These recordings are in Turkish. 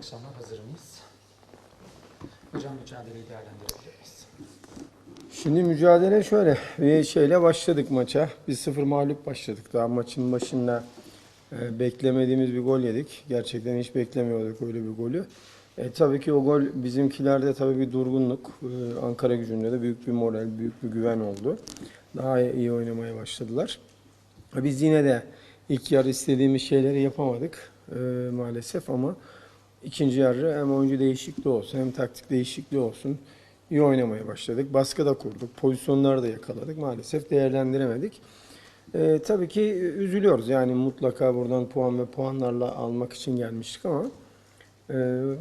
akşamlar hazır mıyız? Hocam mücadeleyi değerlendirebilir miyiz? Şimdi mücadele şöyle. Bir şeyle başladık maça. 1-0 mağlup başladık. Daha maçın başında e, beklemediğimiz bir gol yedik. Gerçekten hiç beklemiyorduk öyle bir golü. E, tabii ki o gol bizimkilerde tabii bir durgunluk. e, Ankara gücünde de büyük bir moral, büyük bir güven oldu. Daha iyi oynamaya başladılar. Biz yine de ilk yarı istediğimiz şeyleri yapamadık e, maalesef ama ikinci yarı hem oyuncu değişikliği olsun hem taktik değişikliği olsun iyi oynamaya başladık. Baskı da kurduk, pozisyonları da yakaladık. Maalesef değerlendiremedik. E, tabii ki üzülüyoruz yani mutlaka buradan puan ve puanlarla almak için gelmiştik ama e,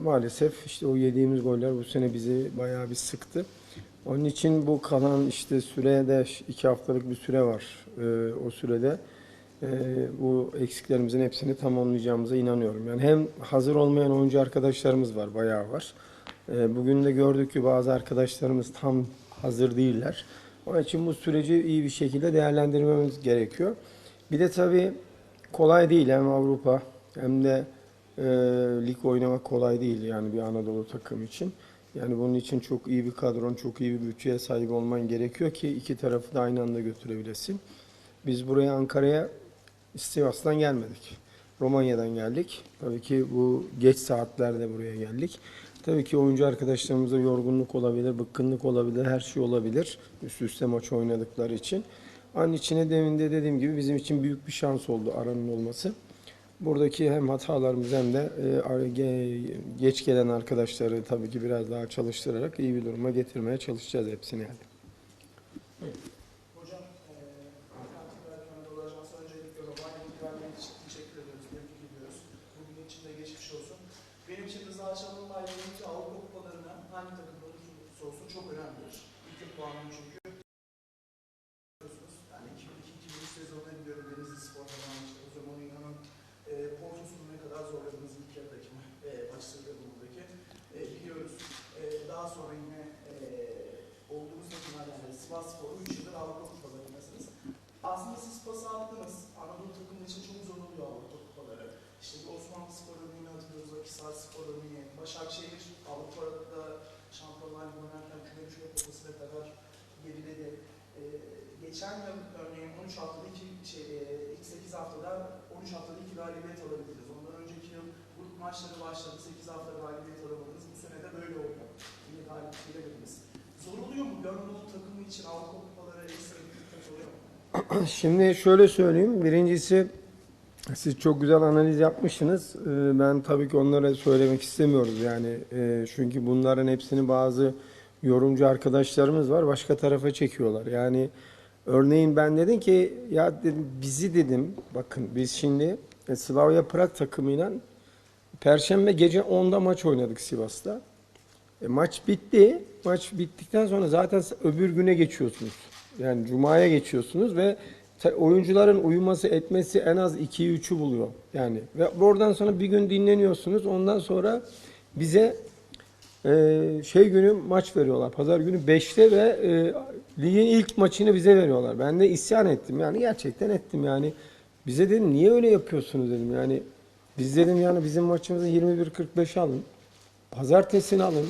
maalesef işte o yediğimiz goller bu sene bizi bayağı bir sıktı. Onun için bu kalan işte sürede iki haftalık bir süre var. E, o sürede e, bu eksiklerimizin hepsini tamamlayacağımıza inanıyorum. Yani hem hazır olmayan oyuncu arkadaşlarımız var, bayağı var. E, bugün de gördük ki bazı arkadaşlarımız tam hazır değiller. Onun için bu süreci iyi bir şekilde değerlendirmemiz gerekiyor. Bir de tabii kolay değil hem Avrupa hem de e, lig oynamak kolay değil yani bir Anadolu takım için. Yani bunun için çok iyi bir kadron, çok iyi bir bütçeye sahip olman gerekiyor ki iki tarafı da aynı anda götürebilesin. Biz buraya Ankara'ya Sivas'tan gelmedik. Romanya'dan geldik. Tabii ki bu geç saatlerde buraya geldik. Tabii ki oyuncu arkadaşlarımıza yorgunluk olabilir, bıkkınlık olabilir, her şey olabilir. Üst üste maç oynadıkları için. An içine demin de dediğim gibi bizim için büyük bir şans oldu aranın olması. Buradaki hem hatalarımız hem de e, geç gelen arkadaşları tabii ki biraz daha çalıştırarak iyi bir duruma getirmeye çalışacağız hepsini yani. Hocam, eee Alternatif Belki Anadolu Ajansı öncelikle Romanya'nın güvenliği için teşekkür ediyoruz, tebrik ediyoruz. Bugün için de geçmiş olsun. Benim için Rıza ilgili Avrupa Kupalarına hangi takımda olursa olsun çok önemlidir. İlk puanım çünkü. Biliyorsunuz, Yani 2002-2003 sezonuna gidiyorum Denizli Spor falan işte. O zaman inanın eee Porto'sunu ne kadar zorladığınız ilk yarıdaki eee maçları buradaki. Eee biliyoruz. Eee daha sonra yine eee olduğumuz takımlar yani Sivas Spor'u 3 yıldır Avrupa Kupalarındasınız. Aslında siz pas attınız. Anadolu takımı için çok zor oluyor Avrupa Kupaları. İşte bir Osmanlı Spor örneğini hatırlıyoruz, Akhisar Spor örneği, Başakşehir Avrupa'da Şampiyonlar Ligi oynarken küme düşme potasına kadar geriledi. Ee, geçen yıl örneğin 13 haftada iki, şey, e, ilk 8 haftada 13 haftada 2 galibiyet alabildiniz. Ondan önceki yıl grup maçları başladı, 8 hafta galibiyet alamadınız. Bu sene de böyle oldu. Yine galip gelemediniz. Zor oluyor mu? Anadolu takımı için Avrupa Kupaları ekstra bir oluyor mu? Şimdi şöyle söyleyeyim. Birincisi siz çok güzel analiz yapmışsınız. Ee, Ben tabii ki onlara söylemek istemiyoruz yani. Ee, Çünkü bunların hepsini bazı yorumcu arkadaşlarımız var. Başka tarafa çekiyorlar. Yani örneğin ben dedim ki ya dedim bizi dedim bakın biz şimdi e, Slavia Prag takımıyla Perşembe gece 10'da maç oynadık Sivas'ta. E, maç bitti. Maç bittikten sonra zaten öbür güne geçiyorsunuz. Yani Cuma'ya geçiyorsunuz ve oyuncuların uyuması etmesi en az 2'yi 3'ü buluyor. Yani ve oradan sonra bir gün dinleniyorsunuz. Ondan sonra bize e, şey günü maç veriyorlar. Pazar günü 5'te ve e, ligin ilk maçını bize veriyorlar. Ben de isyan ettim. Yani gerçekten ettim yani. Bize dedim niye öyle yapıyorsunuz dedim. Yani biz dedim yani bizim maçımızı 21.45 alın. Pazartesini alın.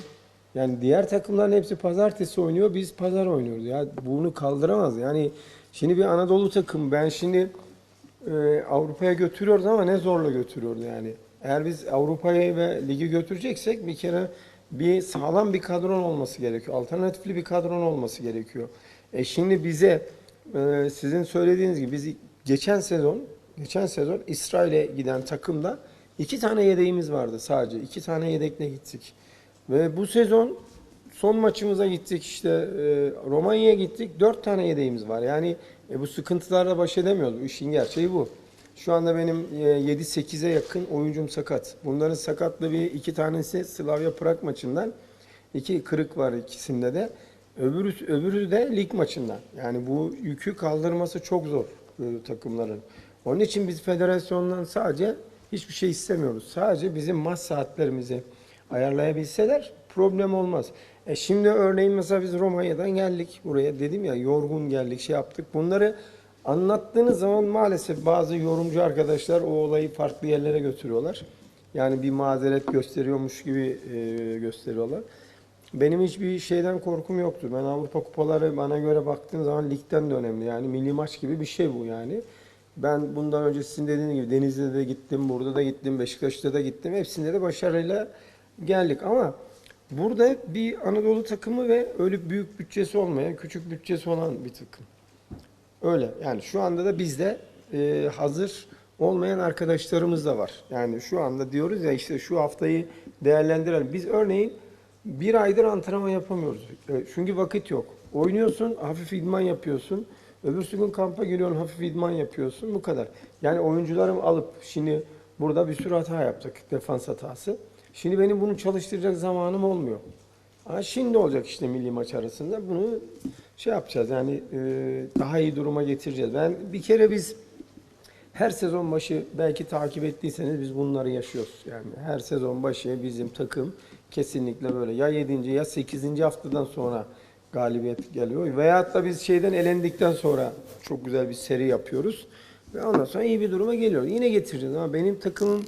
Yani diğer takımların hepsi pazartesi oynuyor. Biz pazar oynuyoruz. Ya bunu kaldıramaz. Yani şimdi bir Anadolu takım ben şimdi e, Avrupa'ya götürüyoruz ama ne zorla götürüyoruz yani. Eğer biz Avrupa'ya ve ligi götüreceksek bir kere bir sağlam bir kadron olması gerekiyor. Alternatifli bir kadron olması gerekiyor. E şimdi bize e, sizin söylediğiniz gibi biz geçen sezon geçen sezon İsrail'e giden takımda iki tane yedeğimiz vardı sadece. iki tane yedekle gittik. Ve bu sezon son maçımıza gittik işte e, Romanya'ya gittik. Dört tane yedeğimiz var. Yani e, bu sıkıntılarla baş edemiyoruz. İşin gerçeği bu. Şu anda benim e, 7-8'e yakın oyuncum sakat. Bunların sakatlı bir iki tanesi Slavia Prag maçından. iki kırık var ikisinde de. Öbürü, öbürü de lig maçından. Yani bu yükü kaldırması çok zor e, takımların. Onun için biz federasyondan sadece hiçbir şey istemiyoruz. Sadece bizim maç saatlerimizi ayarlayabilseler problem olmaz. E şimdi örneğin mesela biz Romanya'dan geldik buraya dedim ya yorgun geldik şey yaptık. Bunları anlattığınız zaman maalesef bazı yorumcu arkadaşlar o olayı farklı yerlere götürüyorlar. Yani bir mazeret gösteriyormuş gibi e, gösteriyorlar. Benim hiçbir şeyden korkum yoktu. Ben Avrupa kupaları bana göre baktığım zaman ligden de önemli. Yani milli maç gibi bir şey bu yani. Ben bundan önce sizin dediğiniz gibi Denizli'de de gittim, burada da gittim, Beşiktaş'ta da gittim. Hepsinde de başarıyla geldik ama burada bir Anadolu takımı ve öyle büyük bütçesi olmayan, küçük bütçesi olan bir takım. Öyle. Yani şu anda da bizde e, hazır olmayan arkadaşlarımız da var. Yani şu anda diyoruz ya işte şu haftayı değerlendirelim. Biz örneğin bir aydır antrenman yapamıyoruz. E, Çünkü vakit yok. Oynuyorsun, hafif idman yapıyorsun. Öbürsü gün kampa giriyorsun, hafif idman yapıyorsun. Bu kadar. Yani oyuncularım alıp şimdi burada bir sürü hata yaptık. Defans hatası. Şimdi benim bunu çalıştıracak zamanım olmuyor. Ha, şimdi olacak işte milli maç arasında. Bunu şey yapacağız yani e, daha iyi duruma getireceğiz. Ben bir kere biz her sezon başı belki takip ettiyseniz biz bunları yaşıyoruz. Yani her sezon başı bizim takım kesinlikle böyle ya 7. ya 8. haftadan sonra galibiyet geliyor. Veyahut da biz şeyden elendikten sonra çok güzel bir seri yapıyoruz. Ve ondan sonra iyi bir duruma geliyor. Yine getireceğiz ama benim takımım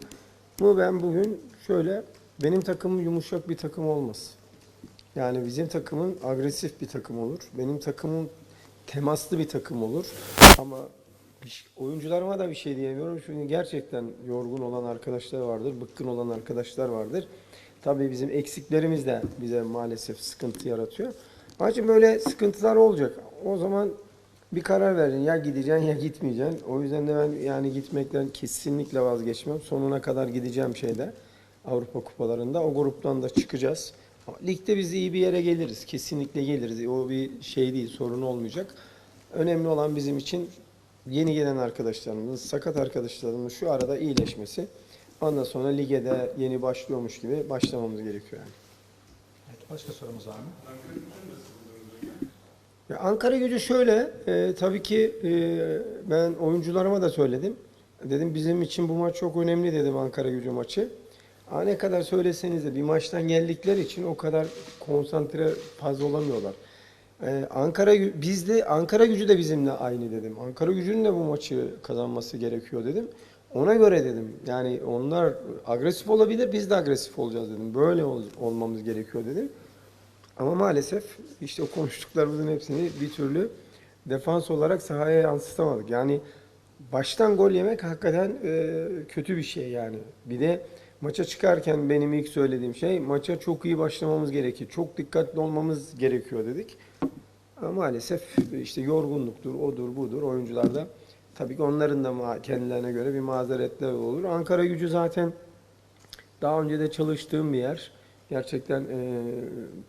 bu ben bugün şöyle benim takımım yumuşak bir takım olmaz. Yani bizim takımın agresif bir takım olur. Benim takımım temaslı bir takım olur. Ama bir- oyuncularıma da bir şey diyemiyorum. Çünkü gerçekten yorgun olan arkadaşlar vardır, bıkkın olan arkadaşlar vardır. Tabii bizim eksiklerimiz de bize maalesef sıkıntı yaratıyor. İçin böyle sıkıntılar olacak. O zaman bir karar vereceksin. Ya gideceksin ya gitmeyeceksin. O yüzden de ben yani gitmekten kesinlikle vazgeçmem. Sonuna kadar gideceğim şeyde. Avrupa kupalarında. O gruptan da çıkacağız. Ama Ligde biz iyi bir yere geliriz. Kesinlikle geliriz. O bir şey değil, sorun olmayacak. Önemli olan bizim için yeni gelen arkadaşlarımız, sakat arkadaşlarımız şu arada iyileşmesi. Ondan sonra lige de yeni başlıyormuş gibi başlamamız gerekiyor yani. Evet, başka sorumuz var mı? Ya Ankara gücü şöyle, e, tabii ki e, ben oyuncularıma da söyledim. Dedim bizim için bu maç çok önemli dedim Ankara gücü maçı. Ne kadar söyleseniz de bir maçtan geldikleri için o kadar konsantre fazla olamıyorlar. E, Ankara gü- biz de Ankara gücü de bizimle aynı dedim. Ankara gücünün de bu maçı kazanması gerekiyor dedim. Ona göre dedim. Yani onlar agresif olabilir, biz de agresif olacağız dedim. Böyle ol- olmamız gerekiyor dedim. Ama maalesef işte o konuştuklarımızın hepsini bir türlü defans olarak sahaya yansıtamadık. Yani baştan gol yemek hakikaten e, kötü bir şey yani. Bir de maça çıkarken benim ilk söylediğim şey maça çok iyi başlamamız gerekiyor. Çok dikkatli olmamız gerekiyor dedik. Ama maalesef işte yorgunluktur, odur budur oyuncularda. Tabii ki onların da kendilerine göre bir mazeretler olur. Ankara gücü zaten daha önce de çalıştığım bir yer. Gerçekten e,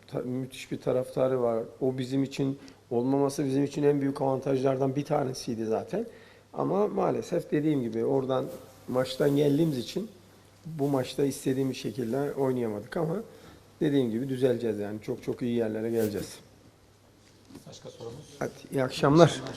ta- müthiş bir taraftarı var. O bizim için olmaması bizim için en büyük avantajlardan bir tanesiydi zaten. Ama maalesef dediğim gibi oradan maçtan geldiğimiz için bu maçta istediğimiz şekilde oynayamadık ama dediğim gibi düzeleceğiz yani. Çok çok iyi yerlere geleceğiz. Başka sorumuz? Hadi iyi akşamlar. akşamlar.